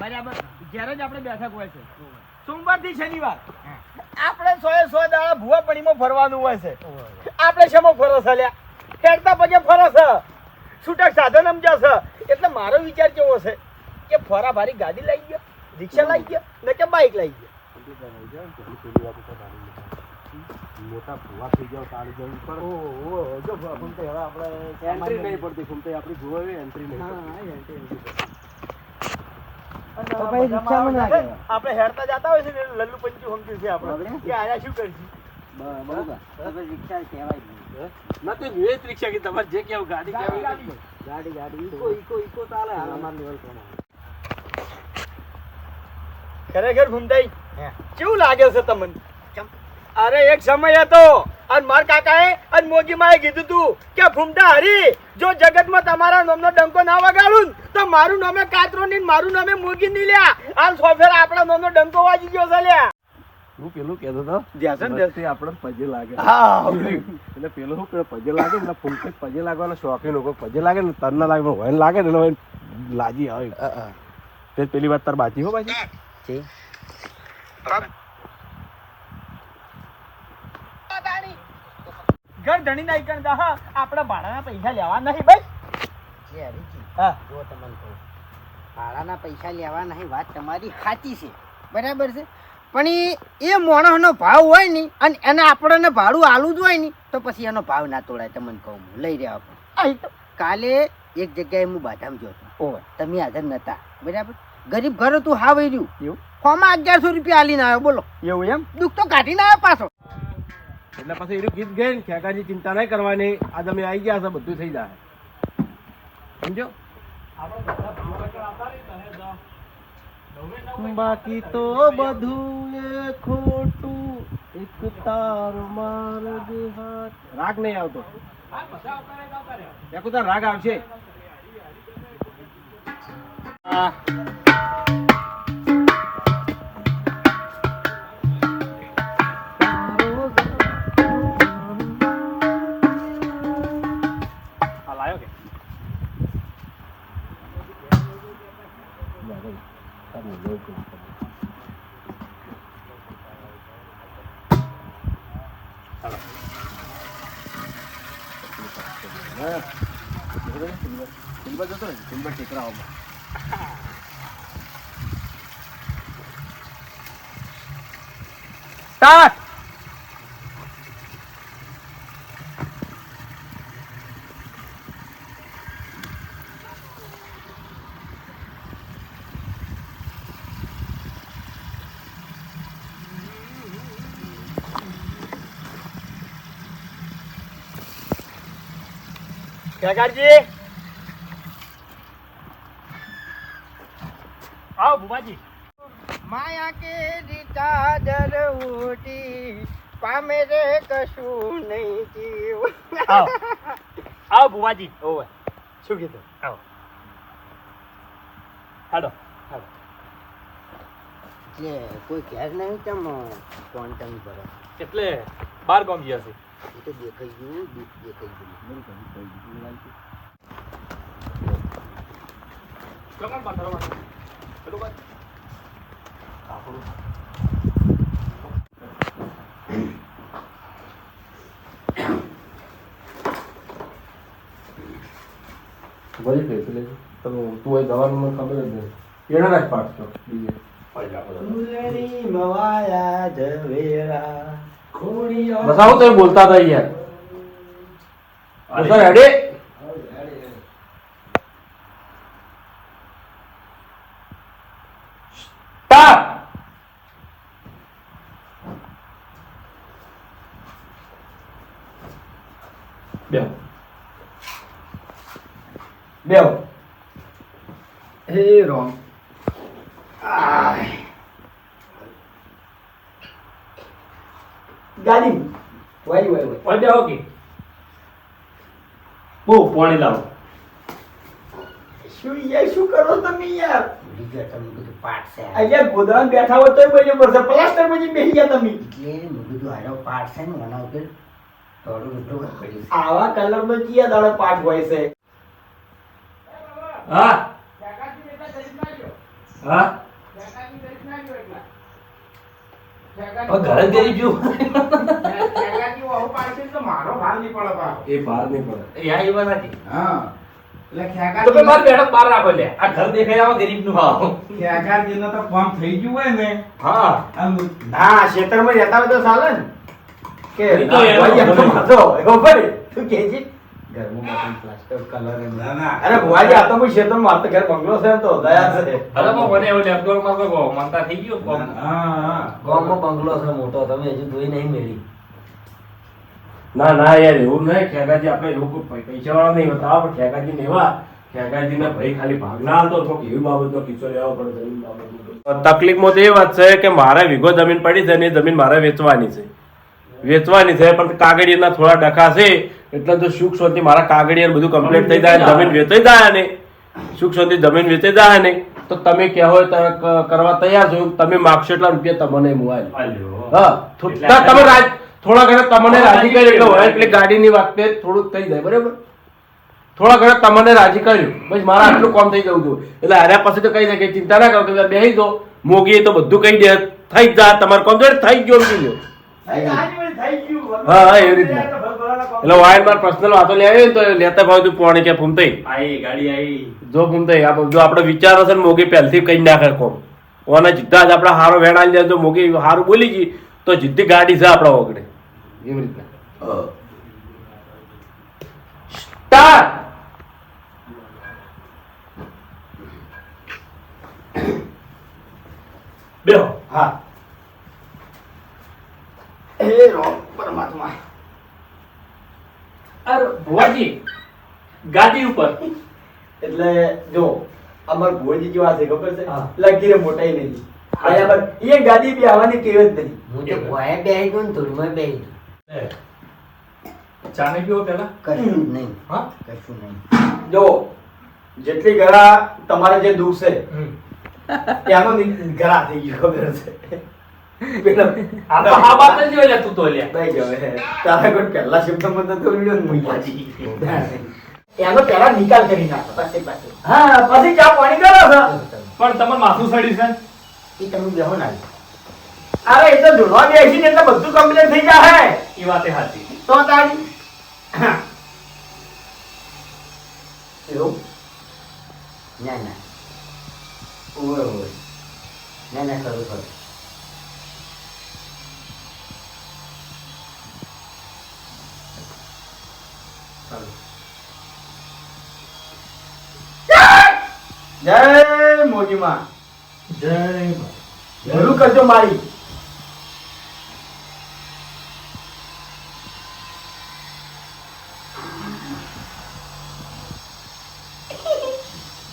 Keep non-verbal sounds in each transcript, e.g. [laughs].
બરાબર. જ્યારે જ આપણે બેઠક હોય છે. સોમવારથી શનિવાર. આપણે સો એ સો દાડા ભૂવા ફરવાનું હોય છે. આપણે શેમાં ફરો છે લ્યા ખેડતા પગે ફરો છે છૂટક સાધન સમજ્યા છે. એટલે મારો વિચાર કેવો છે? કે ફરા ભારી ગાડી લઈ ગયો રિક્ષા લઈ ગયો ને કે બાઇક લઈ ગયો. મોટા ભૂવા થઈ જાવ તાળી જવું પડે. ઓહો જો ભૂવા તો હવે આપણે એન્ટ્રી નહીં પડતી આપણી ભૂવા એન્ટ્રી નહીં પડતી હા એન્ટ્રી નહીં તો ભાઈ રિક્ષામાં ના કહેવાય. આપણે હેરતા જતા હોય છે ને લલ્લુ પંચુ સમજ્યું છે આપણે. કે આયા શું કરશું? ખરેખર ભૂમતાઈ કેવું લાગે છે તમને? અરે એક સમય હતો. અને માર કાકાએ અને મોગીમાએ કીધું તું કે ભૂમતા હરી જો જગતમાં તમારા નામનો ડંકો ના વગાડું તો મારું નામે કાતરો ની મારું નામે મોગી ની લ્યા. હાલ સોફેર આપણા નામનો ડંકો વાજી ગયો છે લ્યા. હું પેલું કહેતો હતો ધ્યાસન. વચ્ચે આપણને પજે લાગે. હા. એટલે પેલું શું પજે લાગે ને ફૂમતે પજે લાગવાનો શોખીન લોકો. પજે લાગે ને તન ના લાગે પણ હોય લાગે ને લાજી આવે. તે પેલી વાત તાર બાજી હો પાછી છે. ઘર ધણી ના ઈકણ દા હા આપણા ભાડાના પૈસા લેવા નહીં ભાઈ. જે હરીજી. હા. જો તમને કહું ભાડાના પૈસા લેવા નહીં વાત તમારી સાચી છે. બરાબર છે? પણ એ માણસનો ભાવ હોય ને અને એને આપણને ભાડું આલું જ હોય ને તો પછી એનો ભાવ ના તોડાય તમને કહું હું. લઈ રહ્યા તો કાલે એક જગ્યાએ હું બાદામ જોતો. ઓ તમે હાજર નતા બરાબર? ગરીબ ઘર તું હાવ રહ્યું એવું? ફોમાં અગિયારસો રૂપિયા આલીને આવ્યો બોલો. એવું એમ? દુઃખ તો કાઢીને આવ્યો પાછો. એટલે પછી એનું ગીત ગઈ ને ખેકાજી ચિંતા નહીં કરવાની. આ તમે આવી ગયા છો, બધું થઈ જાય. સમજો? બાકી તો બધું ખોટું. એક તાર માર્ગ રાગ નહીં આવતો. યાકુ રાગ આવશે. 밥은 따로 넣을 거니까. 알아. 왼발 줬어. 왼발 테이크라 엄마. 스타트! કાકાજી આવો બુબાજી માયા કે રીતા દર ઉઠી પામે રે કશું નહીં જીવ આવો. આવો બુબાજી ઓવે શું કીધું? આવો. હાલો. હાલો. જે કોઈ ઘેર નહીં તમ ફોન તમે ભરો? એટલે બાર ગામ ગયા છે. એ તો દેખાઈ ગયું દુઃખ ગયું. પેલું તમે તું એ જવાનું મને ખબર જ નહીં. એના જ છો બીજે. મવાયા ઝવેરા. બસ આવું તમે બોલતા હતા યાર સર હેડે સ્ટાર્ટ બેવ બેહો. હે રોમ. ગાડી વાઈ વાઈ વાઈ ઓય બેહો બહુ પાણી લાવો. શું યાર શું કરો તમે યાર? ભૂલી તમે બધું પાઠ છે. અહીંયા ગોદડામાં બેઠા હોય તોય પ્લાસ્ટર પછી બેસી ગયા તમે. એટલે બધું હારો પાઠ છે ને એના ઉપર થોડું આવા કલર નો કયા દાડે પાઠ હોય છે? હા. હા હવે ઘરે જ ગરીબ જો મારો ભાર નહીં પડે. એ ભાર નહીં પડે યા એ વાત હતી હા તો મારી બેઠક બહાર રાખો લે આ ઘર દેખાય આવો ગરીબનું ભાવ ખેગારજીને તો કામ થઈ ગયું હોય ને. હા. ના હા ખેતરમાં રહેતા હોય તો ચાલે ને. કે એ તો એનો ભાઈ, એમ તો ભલે. તું. ઘરમાં પાછું plaster અરે ભુવાજી, આ તો કોઈ ખેતરમાં મારે તો ઘર બંગલો છે તો દયા છે. અરે પણ મને એવું લેપટોપમાં કોઈ બહુ થઈ ગયું કોમ. ગામમાં બંગલો છે મોટો તમે હજુ જોઈ નહીં મેળી. ના ના યાર એવું નહીં ખેગાજી આપણે એવું પૈસા વાળા નહીં બતાવો પણ ખેગાજી ને એવા ને ભાઈ ખાલી હાલતો કોક એવી બાબતનો કિસ્સો લેવો પડે જમીન બાબતનો તકલીફમાં તો એ વાત છે કે મારે વીઘો જમીન પડી છે ને જમીન મારે વેચવાની છે. વેચવાની છે પણ કાગળિયાના થોડા ડખા છે એટલે તો સુખ શાંતિ મારા કાગળિયા બધું કમ્પ્લીટ થઈ જાય જમીન વેચાઈ જાય ને. સુખ શાંતિ જમીન વેચાઈ જાય ને. તો તમે કહેવો કરવા તૈયાર છો? તમે માગશો એટલા રૂપિયા તમને મોબાઈલ. હા તમે રાજ- થોડા ઘણા તમને રાજી કર્યું. એટલે હોય એટલે ગાડીની વાત થોડુંક થઈ જાય બરાબર? થોડા ઘણા તમને રાજી કર્યું. બસ મારા આટલું કામ થઈ જવું હતું. એટલે આર્યા પછી તો કહી શકે ચિંતા ના કરો તમે બેસી દો મોગીએ તો બધું કહી દે. થઈ જ જાય તમારે કોમ થઈ ગયો કીધું. હા હા એવી રીતના. એટલે વાયર માર પર્સનલ વાતો લે આવી ને તો લેતા ભાવ તું પોણી કે ફૂમતાઈ. આઈ ગાડી આઈ. જો ફૂમતાઈ આ જો આપણે વિચારો હશે ને મોગી પહેલથી કઈ નાખે કોમ. ઓને જીદ્દા જ આપણે હારો વેણ આલી જાય જો મોગી હારું બોલી ગઈ તો જીદ્દી ગાડી છે આપણા ઓગડે એવી રીતના સ્ટાર્ટ બેહો. હા. એ રો પરમાત્મા. અરે ભુવાજી ગાડી ઉપર. એટલે જો અમાર ભુવાજી કેવા છે ખબર છે? હા. લગીરે મોટાઈ આયા બરાબર. એ ગાદી બી આવવાની કેવ જ નહીં. હું તો ભોય બેહી ગયો ને ધૂળમાં બેહી ગયો. ચાને પીવો પેલા કશું નહીં. હા? કશું નહીં. જો જેટલી ગળા તમારે જે દુઃખ છે ત્યાંનો ગળા થઈ ગયો ખબર છે. પેલા આ વાત જ જોઈ લે તું તો લે થઈ ગયો હવે. તારા કોઈ પહેલા શબ્દમાં તો તો વિડિયો મૂકી એનો પહેલા નિકાલ કરી નાખો હા પછી ચા પાણી કરો છો પણ તમારે માથું સડી છે એ તમે બેહો ના અરે એ તો ધૂળવા બેસી ને એટલે બધું કમ્પ્લીટ થઈ જાય એ વાતે સાચી તો તારી એવું ના ના ઓય ઓય ના ના ખરું ખરું જય મોજીમાં જય ભલું કરજો મારી.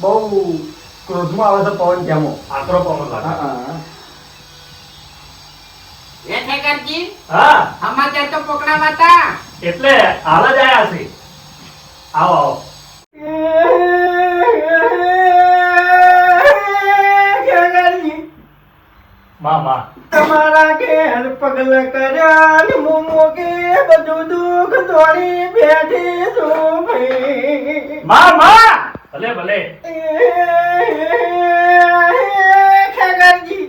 બહુ ક્રોધમાં આવે છે પવન કેમો આકરો પવન લાગે. એ ઠેકરજી હા. સમાચાર તો પકડાવા હતા એટલે હાલ જ આયા છે. આવો આવો. તમારા ઘેર પગલ કર્યા ને મોમો કે બધું દુઃખ દોડી બેઠી છું ભાઈ. માં માં ભલે. ભલે ખેગરજી.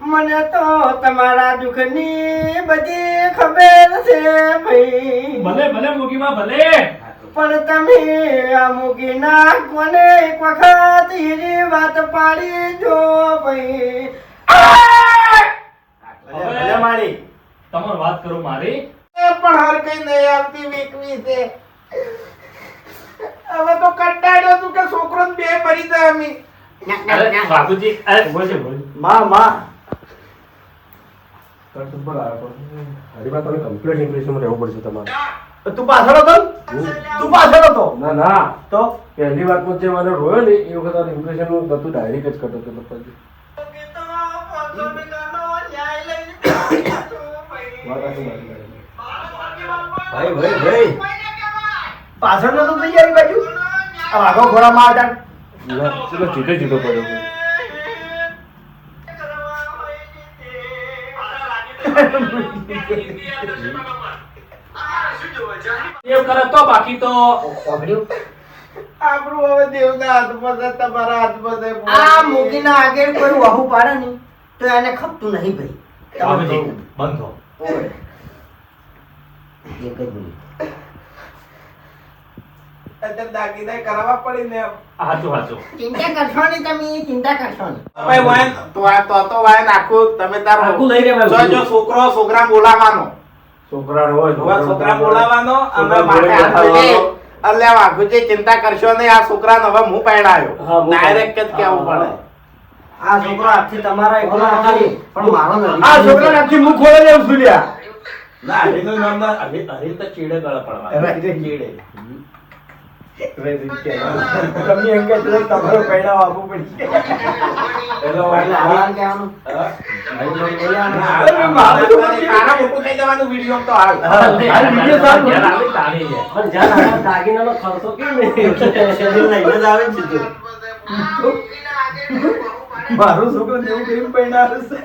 મને તો તમારા દુઃખની બધી ખબર છે ભાઈ. ભલે ભલે મૂકીમાં ભલે. પણ તમે આ મૂકી નાખો ને એક વખત હીરી વાત પાડી જો ભાઈ. ભલે મારી. તમારે વાત કરો મારી. પણ હર કઈ નહીં આવતી વીકવી છે હવે તો કંટાળ્યો તું કે છોકરો બે મરી જાય અમે. ના ના અરે બાપુજી અરે બોલમાં માં. હરીબા તમે કમ્પ્લીટ ઇમ્પ્રેશનમાં રહેવું પડશે તમારે. તું પાછળ હતો ને? તું પાછળ હતો? ના ના. તો? પહેલી વાતમાં જે મને રોયો ને એ વખત ઇમ્પ્રેશન હું બધું ડાયરેક્ટ જ કરતો હતો પછી. ભાઈ ભાઈ ભાઈ. પાછળ નતો થઈ જાય બાજુ. આ વાઘો ઘોડામાં હતા ના, ચલો જીતો જીતો પડ્યો. કરે તો બાકી તો? આપણું હવે દેવના હાથમાં તમારા હાથમાં આ મૂકીને આગળ કોઈ વહુ પાડે ને તો એને ખપતું નહીં ભાઈ. બંધ થો. એક જ મિનિટ અત્યારે દાગીના કરાવવા પડી ને હાચું હાચું. ચિંતા કરશો નહીં તમે ચિંતા કરશો નહીં. ભાઈ વાયન તો આ તો તો વાયન આખું તમે તાર આખું લઈ રહ્યા જો જો છોકરો છોકરા બોલાવાનો હોય છોકરા બોલાવાનો અમે છોકરા માથે હાથ બેઠા મૂકી, હોય. ચિંતા કરશો નહીં આ છોકરાને હવે હું પહેરાયો ડાયરેક્ટ જ કેવું પડે. આ છોકરો આજથી તમારા એકલો નથી પણ મારો નથી. આ છોકરાને આખી મુખ ખોલે લેવું છું લ્યા ના નામ હરી હરી તો ચીડે ગળે પડવા. ચીડે. એમ કે તમારો આપવું પડશે. એટલે આરામ કહેવાનું. ખર્ચો કેમ [laughs] આવે છે. મારો છોકરો જેવું કેમ પૈણા છે?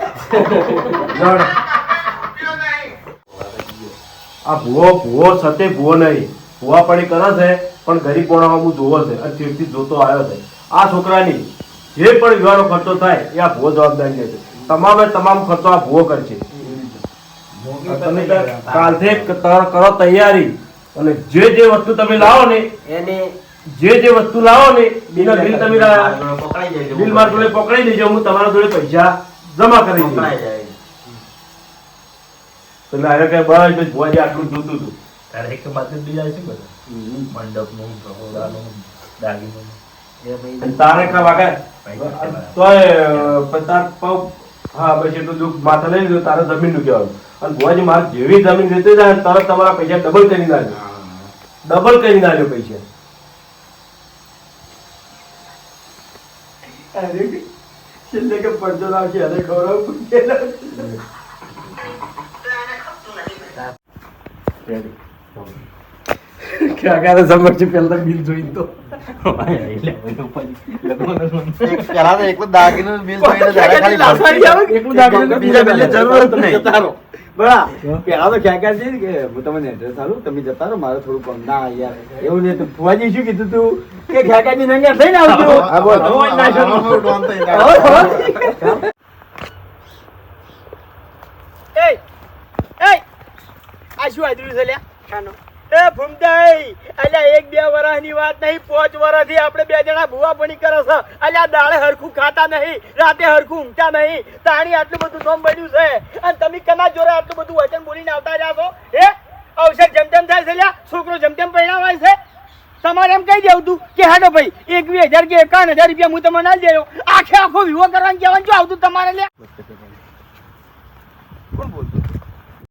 આ ભૂવો ભૂવો સતે ભૂવો નહીં. ભૂવા પડી કરે છે પણ ગરીબ પોણામાં હું જોવો છે. અને તેથી જોતો આવ્યો છે. આ છોકરાની જે પણ વિવાહનો ખર્ચો થાય એ આ ભૂવો જવાબદારી લે છે. તમામે તમામ ખર્ચો આ ભૂવો કરશે તમે તાર કાલથી કરો તૈયારી. અને જે જે વસ્તુ તમે લાવો ને એને જે જે વસ્તુ લાવો ને એના બિલ તમે પકડાઈ જાય બિલ મારા જોડે પકડાઈ દેજો હું તમારા જોડે પૈસા જમા કરી દઉં એટલે આને કઈ બસ બસ આટલું જોતું હતું. તારે એક બાજુ બીજા છે બધા. મંડપનું ભગોડા નું અને તારે કા વાગે? તોય પણ તાર પગ હા બસ એટલું દુઃખ માથે લઈ લીધું તારે જમીનનું કહેવાનું. અને ભુવાજી મારે જેવી જમીન લેતી જાય તરત તમારા પૈસા ડબલ કરી નાખ્યો. ડબલ કરી નાખ્યો પૈસા. અરે છેલ્લે કે પડતો લાવશે અરે ખવડાવું ક્યાં ક્યારે સમજ પેલા બિલ જોઈ તો. પેલા તો એકલું દાગીનું બિલ જોઈને જરા ખાલી એકલું દાગીનું બીજા બિલની જરૂર નહીં. જતા બરા, પેલા તો ક્યાં ક્યાં છે કે હું તમને એડ્રેસ આલું તમે જતા રહો મારે થોડું કામ ના યાર. એવું નહીં તો ફુવાજી શું કીધું તું? કે નંગા થઈને આવજો. હા, બોલ. આ શું આદર્યું છે લ્યા? એ ભૂમતાઈ, અલ્યા એક બે વર્ષની વાત નહીં પાંચ વર્ષથી આપણે બે જણા ભૂવા પણી કરે છે. અલ્યા હરખું ખાતા નહીં રાતે હરખું ઊંઘતા નહીં તાણી આટલું બધું બન્યું છે. તમે કના જોડે આટલું બધું વચન બોલીને આવતા રહ્યા છો? હે? અવસર થાય છે અલ્યા છોકરો જેમ તેમ પરિણામાય છે. તમારે એમ કહી દેવું તું કે હાડો ભાઈ એકવીસ હજાર કે એકાવન હજાર રૂપિયા હું તમને ના દેયો. આખે આખો વિવો કરવાનું કહેવાનું શું આવતું તમારે લે કોણ બોલતું